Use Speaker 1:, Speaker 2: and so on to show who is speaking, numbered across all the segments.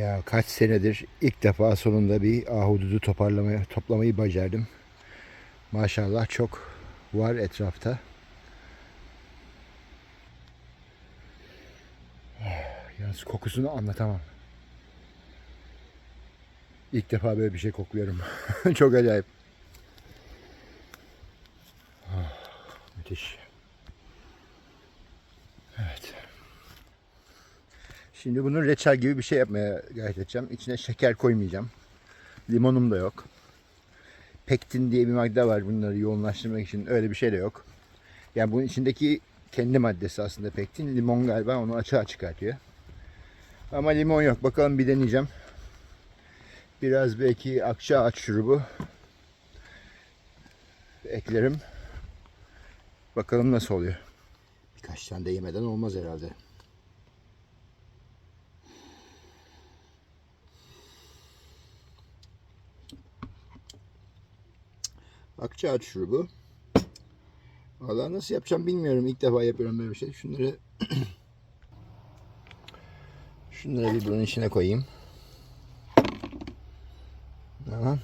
Speaker 1: Ya kaç senedir ilk defa sonunda bir ahududu toparlamaya, toplamayı becerdim. Maşallah çok var etrafta. Yalnız kokusunu anlatamam. İlk defa böyle bir şey kokluyorum. çok acayip. Ah, müthiş. Şimdi bunun reçel gibi bir şey yapmaya gayret edeceğim. İçine şeker koymayacağım. Limonum da yok. Pektin diye bir madde var bunları yoğunlaştırmak için. Öyle bir şey de yok. Yani bunun içindeki kendi maddesi aslında pektin. Limon galiba onu açığa çıkartıyor. Ama limon yok. Bakalım bir deneyeceğim. Biraz belki akça ağaç şurubu eklerim. Bakalım nasıl oluyor. Birkaç tane de yemeden olmaz herhalde. Akçaağaç şurubu. Valla nasıl yapacağım bilmiyorum. İlk defa yapıyorum böyle bir şey. Şunları şunları bir bunun içine koyayım. Tamam.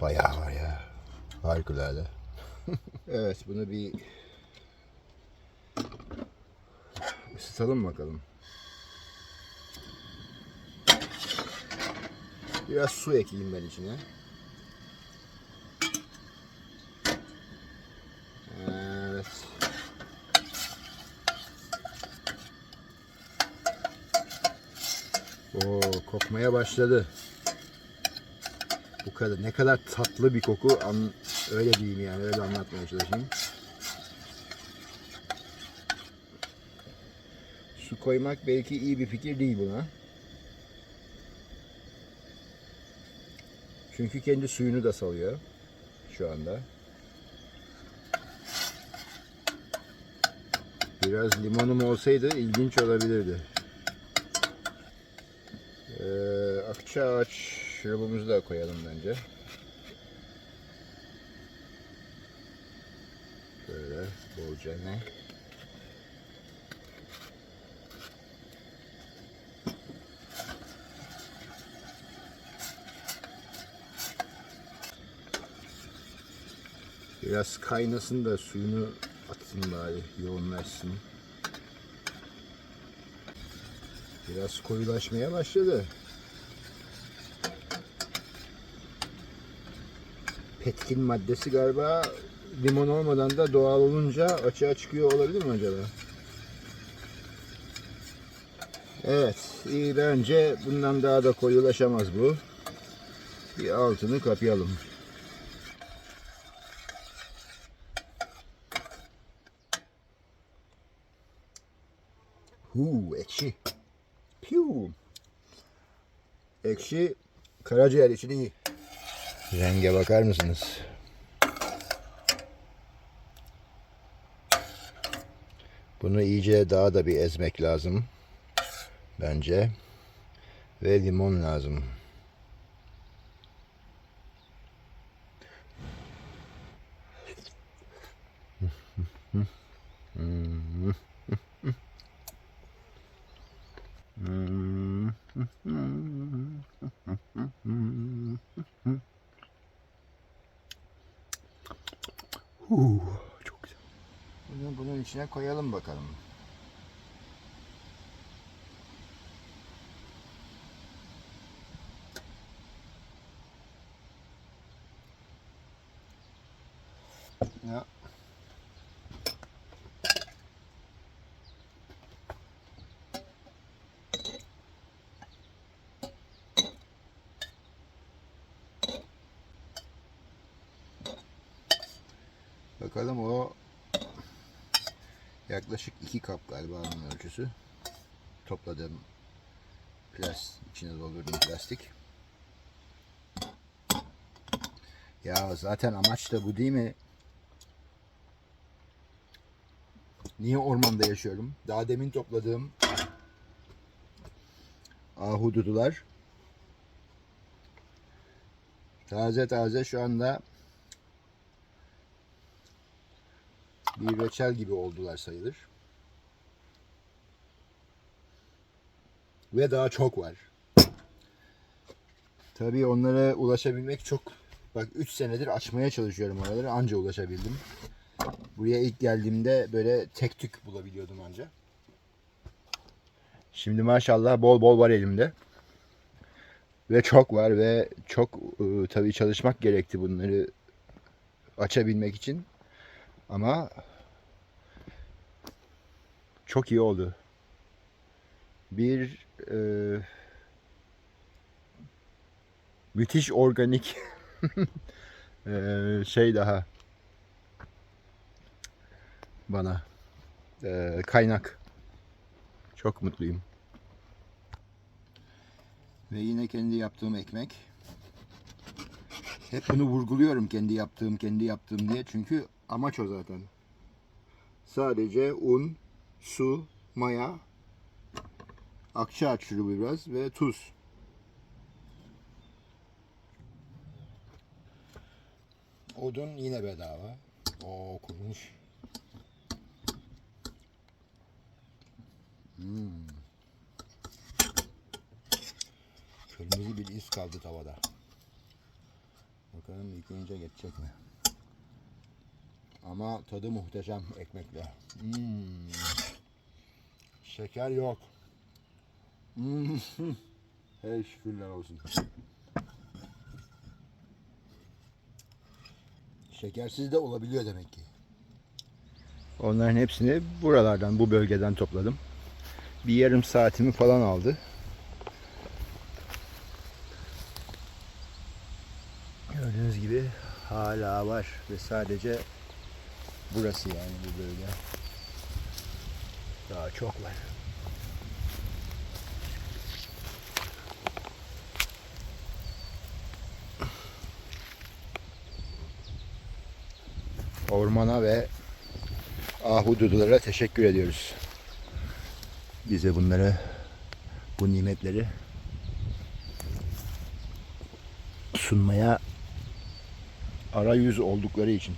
Speaker 1: Bayağı var ya. Harikulade. evet bunu bir ısıtalım bakalım. Biraz su ekleyeyim ben içine. Evet. Oo, kokmaya başladı. Bu kadar ne kadar tatlı bir koku an, öyle diyeyim yani öyle anlatmaya çalışayım. Su koymak belki iyi bir fikir değil buna. Çünkü kendi suyunu da salıyor şu anda. Biraz limonum olsaydı ilginç olabilirdi. Ee, akçaağaç şurubumuzu da koyalım bence. Şöyle bolca ne? Biraz kaynasın da suyunu atsın bari yoğunlaşsın. Biraz koyulaşmaya başladı. Petkin maddesi galiba limon olmadan da doğal olunca açığa çıkıyor olabilir mi acaba? Evet, iyi bence bundan daha da koyulaşamaz bu. Bir altını kapayalım. Huu, ekşi. Ekşi karaciğer için iyi. Renge bakar mısınız? Bunu iyice daha da bir ezmek lazım. Bence. Ve limon lazım. Huu, çok güzel. Bunu bunun içine koyalım bakalım. Ya. Bakalım o yaklaşık iki kap galiba onun ölçüsü. Topladığım plastik, içine doldurduğum plastik. Ya zaten amaç da bu değil mi? Niye ormanda yaşıyorum? Daha demin topladığım ahududular. Taze taze şu anda bir reçel gibi oldular sayılır. Ve daha çok var. Tabii onlara ulaşabilmek çok... Bak 3 senedir açmaya çalışıyorum oraları. Anca ulaşabildim. Buraya ilk geldiğimde böyle tek tük bulabiliyordum anca. Şimdi maşallah bol bol var elimde. Ve çok var ve çok e, tabii çalışmak gerekti bunları açabilmek için. Ama çok iyi oldu. Bir e, müthiş organik e, şey daha bana e, kaynak. Çok mutluyum. Ve yine kendi yaptığım ekmek. Hep bunu vurguluyorum kendi yaptığım, kendi yaptığım diye. Çünkü amaç o zaten. Sadece un, su, maya, akçaağaç şurubu biraz ve tuz. Odun yine bedava. Oo kurumuş. Hmm. Kırmızı bir iz kaldı tavada. Bakalım yıkayınca geçecek mi? Ama tadı muhteşem ekmekle. Hmm. Şeker yok. Hmm. Hey şükürler olsun. Şekersiz de olabiliyor demek ki. Onların hepsini buralardan, bu bölgeden topladım. Bir yarım saatimi falan aldı. Gördüğünüz gibi hala var ve sadece burası yani bu bölge. Daha çok var. Ormana ve ahududulara teşekkür ediyoruz. Bize bunları, bu nimetleri sunmaya arayüz oldukları için.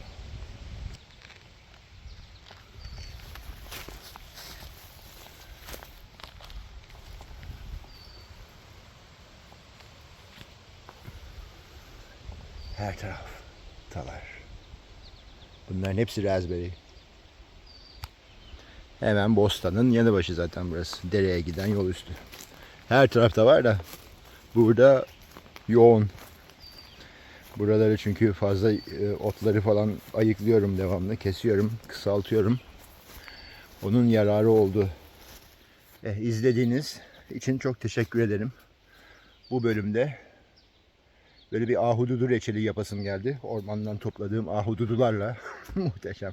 Speaker 1: Her taraf talar. Bunların hepsi raspberry. Hemen Bostan'ın yanı başı zaten burası. Dereye giden yol üstü. Her tarafta var da burada yoğun. Buraları çünkü fazla e, otları falan ayıklıyorum devamlı. Kesiyorum, kısaltıyorum. Onun yararı oldu. Eh, izlediğiniz için çok teşekkür ederim. Bu bölümde böyle bir ahududu reçeli yapasım geldi. Ormandan topladığım ahududularla. Muhteşem.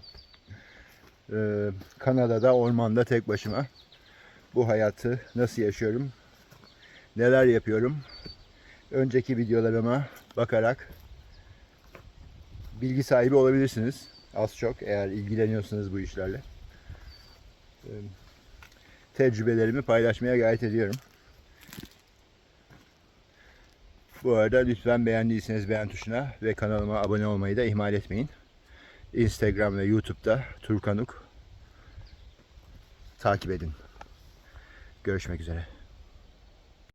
Speaker 1: Ee, Kanada'da ormanda tek başıma bu hayatı nasıl yaşıyorum, neler yapıyorum. Önceki videolarıma bakarak bilgi sahibi olabilirsiniz. Az çok eğer ilgileniyorsanız bu işlerle. Ee, Tecrübelerimi paylaşmaya gayret ediyorum. Bu arada lütfen beğendiyseniz beğen tuşuna ve kanalıma abone olmayı da ihmal etmeyin. Instagram ve YouTube'da Turkanuk takip edin. Görüşmek üzere.